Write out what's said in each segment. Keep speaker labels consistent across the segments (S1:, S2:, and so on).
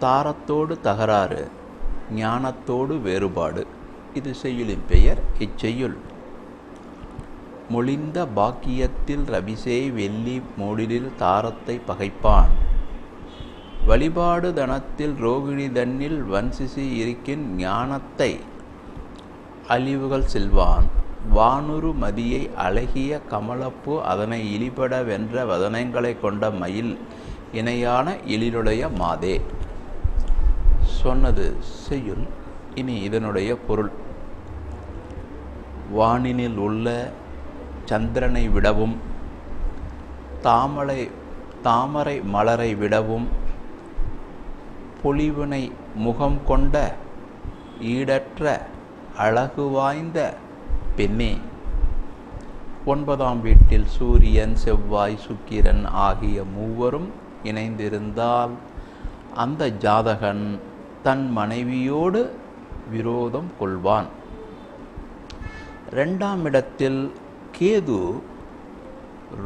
S1: தாரத்தோடு தகராறு ஞானத்தோடு வேறுபாடு. இது செய்யுளின் பெயர் இச்செய்யுள். மொழிந்த பாக்கியத்தில் ரவிசே வெள்ளி மூடிலில் தாரத்தை பகைப்பான். வழிபாடு தனத்தில் ரோகிணி தன்னில் வன்சிசி இருக்கின் ஞானத்தை அழிவுகள் செல்வான். வானுரு மதியை அழகிய கமலப்பூ அதனை இழிபட வென்ற வதனங்களை கொண்ட மயில் இணையான எழிலுடைய மாதே. சொன்னது செய்யுள். இனி இதனுடைய பொருள். வானினில் உள்ள சந்திரனை விடவும் தாமரை தாமரை மலரை விடவும் பொலிவினை முகம் கொண்ட ஈடற்ற அழகு வாய்ந்த பெண்ணே. ஒன்பதாம் வீட்டில் சூரியன் செவ்வாய் சுக்கிரன் ஆகிய மூவரும் இணைந்திருந்தால் அந்த ஜாதகன் தன் மனைவியோடு விரோதம் கொள்வான். ரெண்டாம் இடத்தில் கேது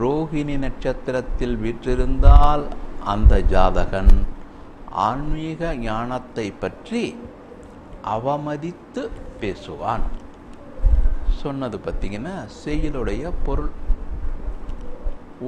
S1: ரோஹிணி நட்சத்திரத்தில் வீற்றிருந்தால் அந்த ஜாதகன் ஆன்மீக ஞானத்தை பற்றி அவமதித்து பேசுவான். சொன்னது பார்த்தீங்கன்னா செயலுடைய பொருள்.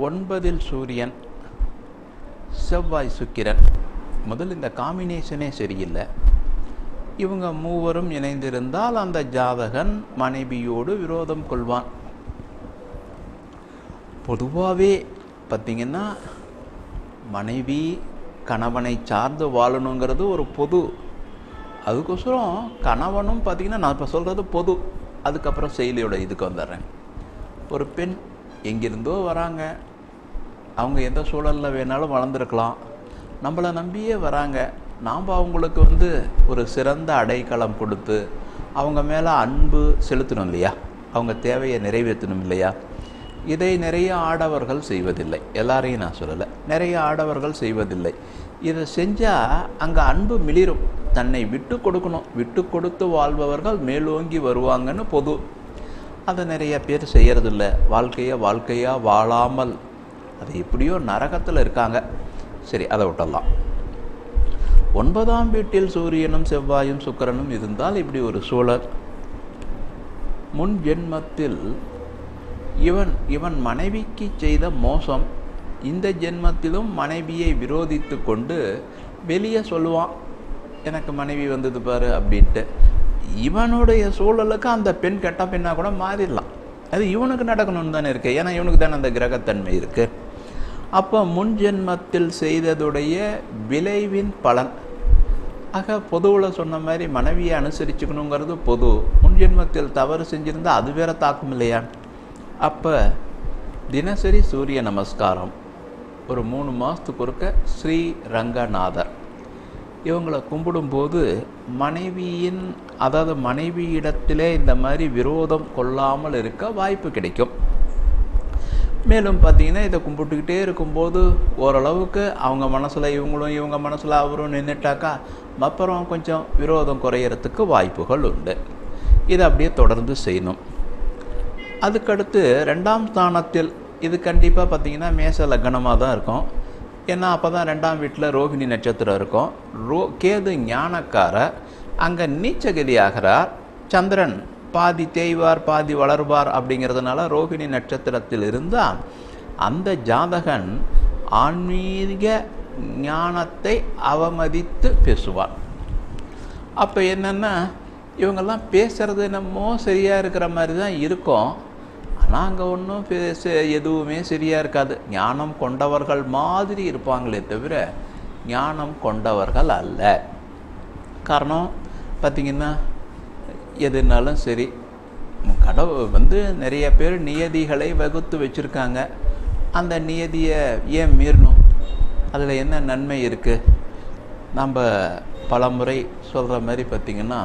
S1: ஒன்பதில் சூரியன் செவ்வாய் சுக்கிரன். முதல் இந்த காம்பினேஷனே சரியில்லை. இவங்க மூவரும் இணைந்திருந்தால் அந்த ஜாதகன் மனைவியோடு விரோதம் கொள்வான். பொதுவாகவே பார்த்திங்கன்னா மனைவி கணவனை சார்ந்து வாழணுங்கிறது ஒரு பொது. அதுக்கோசரம் கணவனும் பார்த்திங்கன்னா நான் இப்போ சொல்கிறது பொது. அதுக்கப்புறம் செயலியோட இதுக்கு வந்துடுறேன். ஒரு பெண் எங்கிருந்தோ வராங்க. அவங்க எந்த சூழலில் வேணாலும் வளர்ந்துருக்கலாம். நம்மளை நம்பியே வராங்க. நாம் அவங்களுக்கு வந்து ஒரு சிறந்த அடைக்கலம் கொடுத்து அவங்க மேலே அன்பு செலுத்தணும் இல்லையா? அவங்க தேவையை நிறைவேற்றணும் இல்லையா? இதை நிறைய ஆடவர்கள் செய்வதில்லை. எல்லாரையும் நான் சொல்லலை. நிறைய ஆடவர்கள் செய்வதில்லை. இதை செஞ்சால் அங்கே அன்பு மிளிரும். தன்னை விட்டு கொடுக்கணும். விட்டு கொடுத்து வாழ்பவர்கள் மேலோங்கி வருவாங்கன்னு பொது. அதை நிறைய பேர் செய்கிறதில்ல வாழ்க்கையை வாழ்க்கையாக வாழாமல். அது எப்படியோ நரகத்தில் இருக்காங்க. சரி அதை விட்டலாம் ஒன்பதாம் வீட்டில் சூரியனும் செவ்வாயும் சுக்கரனும் இருந்தால் இப்படி ஒரு சூழல். முன் ஜென்மத்தில் இவன் இவன் மனைவிக்கு செய்த மோசம் இந்த ஜென்மத்திலும் மனைவியை விரோதித்து கொண்டு வெளியே சொல்லுவான் எனக்கு மனைவி வந்தது பாரு அப்படின்ட்டு. இவனுடைய சூழலுக்கு அந்த பெண் கெட்ட பெண்ணாக கூட மாறிடலாம். அது இவனுக்கு நடக்கணும்னு தானே இருக்குது ஏன்னா இவனுக்கு தானே அந்த கிரகத்தன்மை இருக்குது அப்போ முன் ஜென்மத்தில் செய்ததுடைய விளைவின் பலன். ஆக பொதுவில் சொன்ன மாதிரி மனைவியை அனுசரிச்சுக்கணுங்கிறது பொது. முன் ஜென்மத்தில் தவறு செஞ்சுருந்தால் அது வேற தாக்கும் இல்லையா? அப்போ தினசரி சூரிய நமஸ்காரம். ஒரு மூணு மாதத்துக்கு ஒருக்க ஸ்ரீ ரங்கநாதர். இவங்களை கும்பிடும்போது மனைவியின் அதாவது மனைவியிடத்திலே இந்த மாதிரி விரோதம் கொள்ளாமல் இருக்க வாய்ப்பு கிடைக்கும். மேலும் பார்த்தீங்கன்னா இதை கும்பிட்டுக்கிட்டே இருக்கும்போது ஓரளவுக்கு அவங்க மனசில் இவங்களும் இவங்க மனசில் அவரும் நின்றுட்டாக்கா அப்புறம் கொஞ்சம் விரோதம் குறையறதுக்கு வாய்ப்புகள் உண்டு. இதை அப்படியே தொடர்ந்து செய்யணும். அதுக்கடுத்து ரெண்டாம் ஸ்தானத்தில் இது கண்டிப்பாக பார்த்தீங்கன்னா மேச லக்னமாக தான் இருக்கும். ஏன்னா அப்போ தான் ரெண்டாம் வீட்டில் ரோகிணி நட்சத்திரம் இருக்கும். ரோ கேது ஞானக்கார அங்கே நீச்சகதி ஆகிறார் சந்திரன். பாதி தேய்வார் பாதி வளர்வார் அப்படிங்கிறதுனால ரோகிணி நட்சத்திரத்தில் இருந்தால் அந்த ஜாதகன் ஆன்மீக ஞானத்தை அவமதித்து பேசுவார். அப்போ என்னென்னா இவங்கெல்லாம் பேசுகிறது என்னமோ சரியாக இருக்கிற மாதிரி தான் இருக்கும். ஆனால் அங்கே ஒன்றும் பேச எதுவுமே சரியாக இருக்காது. ஞானம் கொண்டவர்கள் மாதிரி இருப்பாங்களே தவிர ஞானம் கொண்டவர்கள் அல்ல. காரணம் பார்த்திங்கன்னா எதுனாலும் சரி கடவுள் வந்து நிறைய பேர் நியதிகளை வகுத்து வச்சுருக்காங்க. அந்த நியதியை ஏன் மீறணும்? அதில் என்ன நன்மை இருக்குது நம்ம பலமுறை சொல்கிற மாதிரி பார்த்திங்கன்னா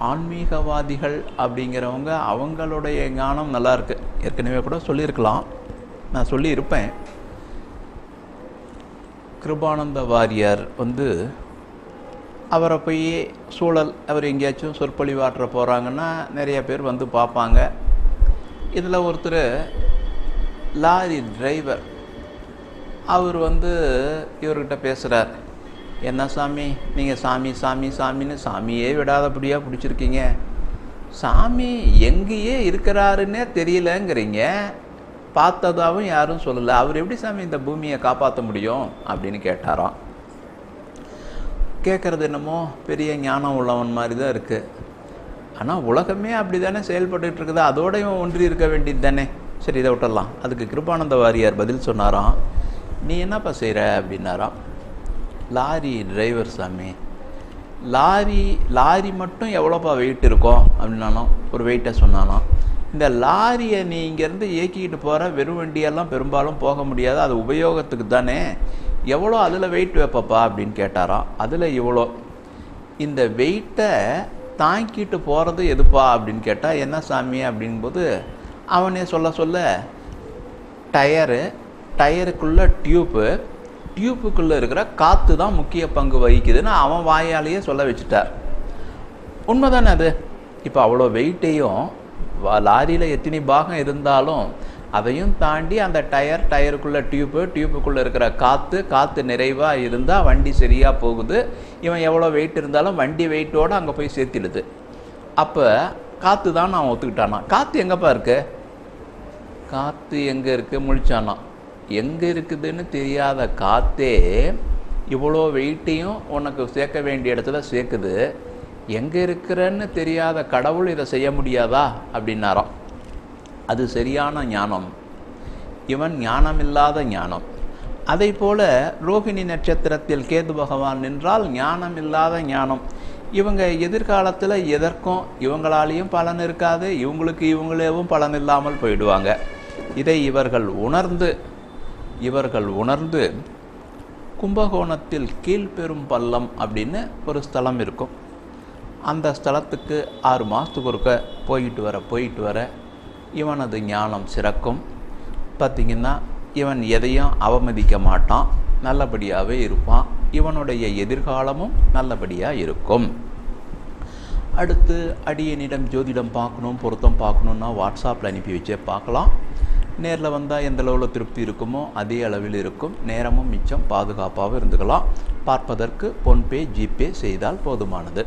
S1: ஆன்மீகவாதிகள் அப்படிங்கிறவங்க அவங்களுடைய ஞானம் நல்லாயிருக்கு ஏற்கனவே கூட சொல்லியிருக்கலாம். நான் சொல்லியிருப்பேன். கிருபானந்த வாரியார் வந்து அவரை போய் சூழல் அவர் எங்கேயாச்சும் சொற்பொழிவாற்ற போகிறாங்கன்னா நிறைய பேர் வந்து பார்ப்பாங்க. இதில் ஒருத்தர் லாரி டிரைவர் அவர் வந்து இவர்கிட்ட பேசுகிறார் என்ன சாமி நீங்கள் சாமி சாமி சாமின்னு சாமியே விடாதபடியாக பிடிச்சிருக்கீங்க. சாமி எங்கேயே இருக்கிறாருன்னே தெரியலங்கிறீங்க. பார்த்ததாகவும் யாரும் சொல்லலை. அவர் எப்படி சாமி இந்த பூமியை காப்பாற்ற முடியும்? அப்படின்னு கேட்டாராம். கேட்குறது என்னமோ பெரிய ஞானம் உள்ளவன் மாதிரி தான் இருக்குது ஆனால் உலகமே அப்படி தானே செயல்பட்டுட்டு இருக்குது. அதோடையும் ஒன்றி இருக்க வேண்டியது தானே. சரி இதை விட்டலாம் அதுக்கு கிருபானந்த வாரியார் பதில் சொன்னாராம். நீ என்னப்பா செய்கிற அப்படின்னாராம். லாரி டிரைவர் சாமி. லாரி லாரி மட்டும் எவ்வளோப்பா வெயிட் இருக்கும்? அப்படின்னாலும் ஒரு வெயிட்டை சொன்னாலும் இந்த லாரியை நீ இங்கேருந்து இயக்கிக்கிட்டு போகிற வெறும் வண்டியெல்லாம் பெரும்பாலும் போக முடியாது. அது உபயோகத்துக்கு தானே. எவ்வளோ அதில் வெயிட் வைப்பப்பா அப்படின்னு கேட்டாராம் அதில் இவ்வளோ. இந்த வெயிட்டை தாங்கிட்டு போகிறது எதுப்பா அப்படின்னு கேட்டால் என்ன சாமி அப்படின்போது அவனே சொல்ல சொல்ல டயரு டயருக்குள்ளே டியூப்பு டியூப்புக்குள்ளே இருக்கிற காற்று தான் முக்கிய பங்கு வகிக்குதுன்னு அவன் வாயாலேயே சொல்ல வச்சுட்டார். உண்மைதானே அது? இப்போ அவ்வளோ வெயிட்டையும் லாரியில் எத்தனை பாகம் இருந்தாலும் அதையும் தாண்டி அந்த டயர் டயருக்குள்ள டியூப்பு டியூப்புக்குள்ளே இருக்கிற காற்று காற்று நிறைவாக இருந்தால் வண்டி சரியாக போகுது. இவன் எவ்வளோ வெயிட் இருந்தாலும் வண்டி வெயிட்டோடு அங்கே போய் சேர்த்திடுது. அப்போ காற்று தான் நான் ஒத்துக்கிட்டானா? காற்று எங்கேப்பா இருக்கு? காற்று எங்கே இருக்குது முழிச்சானா? எங்கே இருக்குதுன்னு தெரியாத காற்றே இவ்வளோ வெயிட்டையும் உனக்கு சேர்க்க வேண்டிய இடத்துல சேர்க்குது. எங்கே இருக்கிறன்னு தெரியாத கடவுள் இதை செய்ய முடியாதா? அப்படின்னாராம். அது சரியான ஞானம். இவன் ஞானமில்லாத ஞானம். அதை போல ரோகிணி நட்சத்திரத்தில் கேது பகவான் நின்றால் ஞானமில்லாத ஞானம். இவங்க எதிர்காலத்தில் எதற்கும் இவங்களாலேயும் பலன் இருக்காது இவங்களுக்கு இவங்களேவும் பலன் இல்லாமல் போயிடுவாங்க. இதை இவர்கள் உணர்ந்து இவர்கள் உணர்ந்து கும்பகோணத்தில் கீழ்பெரும் பள்ளம் அப்படின்னு ஒரு ஸ்தலம் இருக்கும். அந்த ஸ்தலத்துக்கு ஆறு மாதத்துக்கு ஒருக்க போயிட்டு வர போயிட்டு வர இவனது ஞானம் சிறக்கும். பார்த்திங்கன்னா இவன் எதையும் அவமதிக்க மாட்டான். நல்லபடியாகவே இருப்பான். இவனுடைய எதிர்காலமும் நல்லபடியாக இருக்கும். அடுத்து அடியனிடம் ஜோதிடம் பார்க்கணும் பொருத்தம் பார்க்கணுன்னா வாட்ஸ்அப்பில் அனுப்பி வச்சே பார்க்கலாம். நேரில் வந்தால் எந்த அளவில் திருப்தி இருக்குமோ அதே அளவில் இருக்கும். நேரமும் மிச்சம் பாதுகாப்பாகவும் இருந்துக்கலாம். பார்ப்பதற்கு ஃபோன்பே ஜிபே செய்தால் போதுமானது.